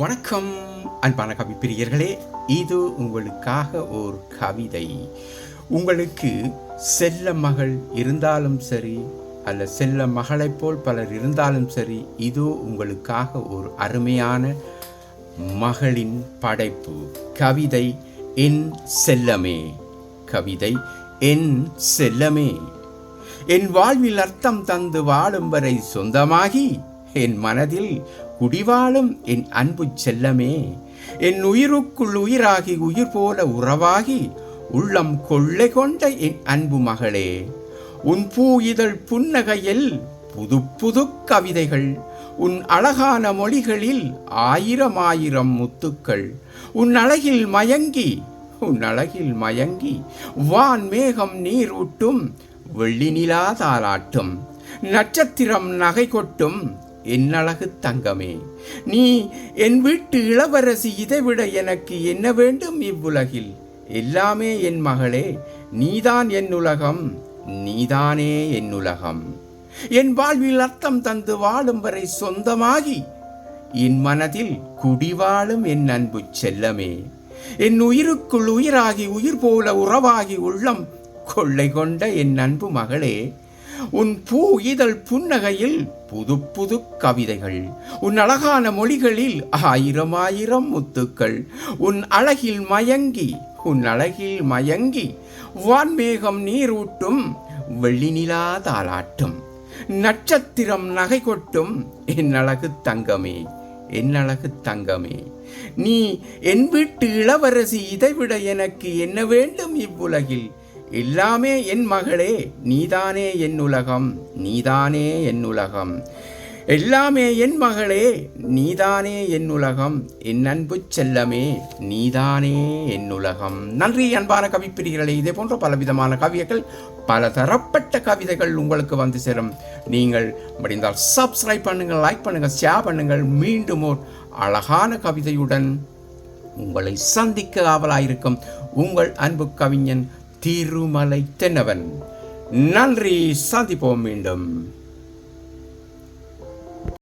வணக்கம் அன்பான கவி பிரியர்களே. இது உங்களுக்காக ஒரு கவிதை. உங்களுக்கு செல்ல மகள் இருந்தாலும் சரி அல்ல செல்ல மகளைப் போல் பலர் இருந்தாலும் சரி இது உங்களுக்காக ஒரு அருமையான மகளின் படைப்பு. கவிதை என் செல்லமே கவிதை என் செல்லமே என் வாழ்வில் அர்த்தம் தந்து வாழும் வரை சொந்தமாகி என் மனதில் குடிவாழும் என் அன்பு செல்லமே. என் உயிருக்குள் உயிராகி உயிர் போல உறவாகி உள்ளம் கொள்ளை கொண்ட என் அன்பு மகளே. உன் பூ இதழ் புன்னகையில் புது புது கவிதைகள் உன் அழகான மொழிகளில் ஆயிரம் ஆயிரம் முத்துக்கள் உன் அழகில் மயங்கி உன் அழகில் மயங்கி வான் மேகம் நீர் ஊட்டும் வெள்ளி நிலா தாளாட்டும் நட்சத்திரம் நகை கொட்டும் என் அழகு தங்கமே நீ என் வீட்டு இளவரசி இதைவிட எனக்கு என்ன வேண்டும் இவ்வுலகில்? எல்லாமே என் மகளே நீதான் என் உலகம் நீதானே என் உலகம். என் வாழ்வில் அர்த்தம் தந்து வாழும் வரை சொந்தமாகி என் மனதில் குடிவாழும் என் அன்பு செல்லமே. என் உயிருக்குள் உயிராகி உயிர் போல உறவாகி உள்ளம் கொள்ளை கொண்ட என் அன்பு மகளே உன் பூ இதழ் புன்னகையில் புது புது கவிதைகள். உன் அழகான மொழிகளில் ஆயிரம் ஆயிரம் முத்துக்கள். உன் அழகில் மயங்கி உன் அழகில் மயங்கி வான்மேகம் நீரூட்டும் வெள்ளி நிலா தாளாட்டும். நட்சத்திரம் நகை கொட்டும் என் அழகு தங்கமே என் அழகு தங்கமே. நீ என் வீட்டு இளவரசி இதைவிட எனக்கு என்ன வேண்டும் இவ்வுலகில்? எல்லாமே என் மகளே நீதானே என் உலகம் நீதானே என் உலகம். எல்லாமே என் மகளே நீதானே என் உலகம் என் அன்பு செல்லமே நீதானே என் உலகம். நன்றி அன்பான கவிப்பிரிகளே இதே போன்ற பலவிதமான கவிதைகள் பல தரப்பட்ட கவிதைகள் உங்களுக்கு வந்து சேரும். நீங்கள் முடிந்தால் சப்ஸ்கிரைப் பண்ணுங்கள் லைக் பண்ணுங்கள் ஷேர் பண்ணுங்கள். மீண்டும் ஓர் அழகான கவிதையுடன் உங்களை சந்திக்க ஆவலாயிருக்கும் உங்கள் அன்பு கவிஞன் திருமலை தென்னவன். நன்றி சந்திப்போம் மீண்டும்.